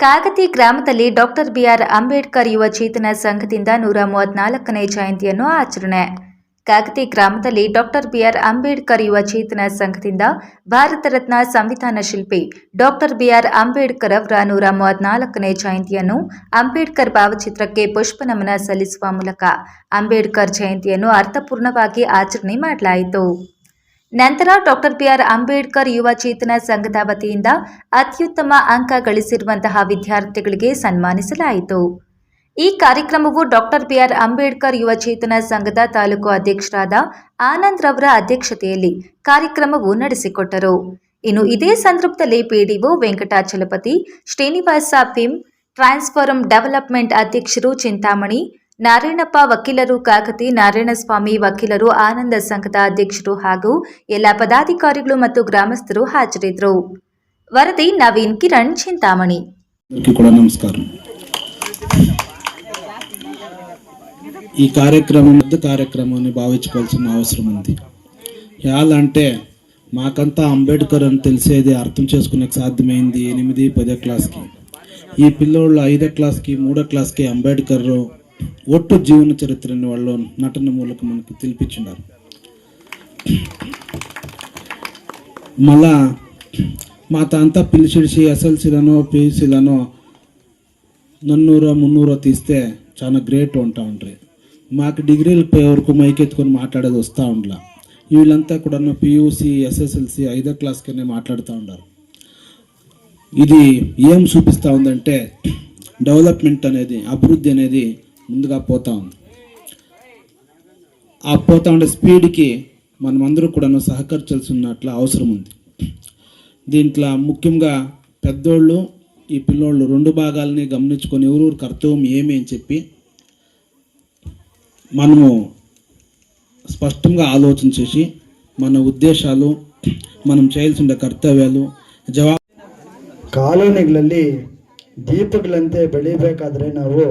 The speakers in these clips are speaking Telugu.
ಕಾಗತಿ ಗ್ರಾಮದಲ್ಲಿ ಡಾಕ್ಟರ್ ಬಿಆರ್ ಅಂಬೇಡ್ಕರ್ ಯುವ ಚೇತನ ಸಂಘದಿಂದ ನೂರ ಮೂವತ್ನಾಲ್ಕನೇ ಜಯಂತಿಯನ್ನು ಆಚರಣೆ. ಕಾಗತಿ ಗ್ರಾಮದಲ್ಲಿ ಡಾಕ್ಟರ್ ಬಿಆರ್ ಅಂಬೇಡ್ಕರ್ ಯುವ ಚೇತನ ಸಂಘದಿಂದ ಭಾರತ ರತ್ನ ಸಂವಿಧಾನ ಶಿಲ್ಪಿ ಡಾಕ್ಟರ್ ಬಿಆರ್ ಅಂಬೇಡ್ಕರ್ ಅವರ ನೂರ ಮೂವತ್ನಾಲ್ಕನೇ ಜಯಂತಿಯನ್ನು ಅಂಬೇಡ್ಕರ್ ಭಾವಚಿತ್ರಕ್ಕೆ ಪುಷ್ಪ ನಮನ ಸಲ್ಲಿಸುವ ಮೂಲಕ ಅಂಬೇಡ್ಕರ್ ಜಯಂತಿಯನ್ನು ಅರ್ಥಪೂರ್ಣವಾಗಿ ಆಚರಣೆ ಮಾಡಲಾಯಿತು. ನಂತರ ಡಾಕ್ಟರ್ ಬಿಆರ್ ಅಂಬೇಡ್ಕರ್ ಯುವ ಚೇತನ ಸಂಘದ ವತಿಯಿಂದ ಅತ್ಯುತ್ತಮ ಅಂಕ ಗಳಿಸಿರುವಂತಹ ವಿದ್ಯಾರ್ಥಿಗಳಿಗೆ ಸನ್ಮಾನಿಸಲಾಯಿತು. ಈ ಕಾರ್ಯಕ್ರಮವು ಡಾಕ್ಟರ್ ಬಿಆರ್ ಅಂಬೇಡ್ಕರ್ ಯುವ ಚೇತನ ಸಂಘದ ತಾಲೂಕು ಅಧ್ಯಕ್ಷರಾದ ಆನಂದ್ ರವರ ಅಧ್ಯಕ್ಷತೆಯಲ್ಲಿ ಕಾರ್ಯಕ್ರಮವು ನಡೆಸಿಕೊಟ್ಟರು. ಇನ್ನು ಇದೇ ಸಂದರ್ಭದಲ್ಲಿ ಪಿಡಿಒ ವೆಂಕಟಾಚಲಪತಿ, ಶ್ರೀನಿವಾಸ ಪಿಂ ಟ್ರಾನ್ಸ್ಫಾರಂ ಡೆವಲಪ್ಮೆಂಟ್ ಅಧ್ಯಕ್ಷರು ಚಿಂತಾಮಣಿ ನಾರಾಯಣಪ್ಪ ವಕೀಲರು ಕಾಕತಿ ನಾರಾಯಣಸ್ವಾಮಿ ವಕೀಲರು ಆನಂದ ಸಂಘದ ಅಧ್ಯಕ್ಷರು ಹಾಗೂ ಎಲ್ಲ ಪದಾಧಿಕಾರಿಗಳು ಮತ್ತು ಗ್ರಾಮಸ್ಥರು ಹಾಜರಿದ್ದರು ವರದಿ ನವೀನ್ ಕಿರಣ್ ಚಿಂತಾಮಣಿ అందరికీ కూడా నమస్కారం ఈ కార్యక్రమం పెద్ద కార్యక్రమాన్ని భావించుకోవాల్సిన అవసరం ఉంది ఎలా అంటే మాకంతా అంబేద్కర్ అని తెలిసేది అర్థం చేసుకునే సాధ్యమైంది ఎనిమిది పదో క్లాస్కి ఈ పిల్లోళ్ళు ఐదో క్లాస్కి మూడో క్లాస్కి అంబేద్కర్ ఒట్టు జీవన చరిత్రని వాళ్ళు నటన మూలక మనకు తెలిపించున్నారు. మళ్ళా మా తాంతా పిలిచిడిచి ఎస్ఎల్సీలను పియూసీలను నన్నూరో మున్నూరో తీస్తే చాలా గ్రేట్ ఉంటా ఉంటాయి మాకు డిగ్రీలు పోయే వరకు మైకెత్తుకొని మాట్లాడేది వస్తూ ఉండలా. వీళ్ళంతా కూడా పియూసీ ఎస్ఎస్ఎల్సి ఐదో క్లాస్కనే మాట్లాడుతూ ఉన్నారు ఇది ఏం చూపిస్తూ ఉందంటే డెవలప్మెంట్ అనేది అభివృద్ధి అనేది ముందుగా పోతా ఉంది. ఆ పోతా ఉండే స్పీడ్కి మనం అందరూ కూడాను ఉన్నట్లు అవసరం ఉంది. దీంట్లో ముఖ్యంగా పెద్దోళ్ళు ఈ పిల్లోళ్ళు రెండు భాగాలని గమనించుకొని ఎవరెవరు కర్తవ్యం ఏమి అని చెప్పి మనము స్పష్టంగా ఆలోచన చేసి మన ఉద్దేశాలు మనం చేయాల్సి ఉండే కర్తవ్యాలు ಕರ್ತವ್ಯಗಳು కాలనీ ಕಾಲೋನಿಗಳಲ್ಲಿ ದೀಪಗಳಂತೆ ಬೆಳಿಬೇಕಾದ್ರೆ ನಾವು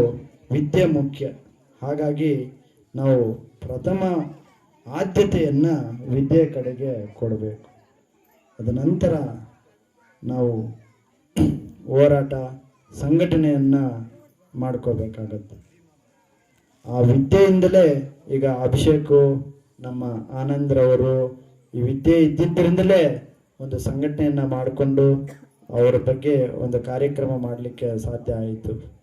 ವಿದ್ಯೆ ಮುಖ್ಯ. ಹಾಗಾಗಿ ನಾವು ಪ್ರಥಮ ಆದ್ಯತೆಯನ್ನು ವಿದ್ಯೆ ಕಡೆಗೆ ಕೊಡಬೇಕು. ಅದ ನಂತರ ನಾವು ಹೋರಾಟ, ಸಂಘಟನೆಯನ್ನು ಮಾಡ್ಕೋಬೇಕಾಗತ್ತೆ. ಆ ವಿದ್ಯೆಯಿಂದಲೇ ಈಗ ಅಭಿಷೇಕು, ನಮ್ಮ ಆನಂದ್ರವರು ಈ ವಿದ್ಯೆ ಇದ್ದಿದ್ದರಿಂದಲೇ ಒಂದು ಸಂಘಟನೆಯನ್ನು ಮಾಡಿಕೊಂಡು ಅವರ ಬಗ್ಗೆ ಒಂದು ಕಾರ್ಯಕ್ರಮ ಮಾಡಲಿಕ್ಕೆ ಸಾಧ್ಯ ಆಯಿತು.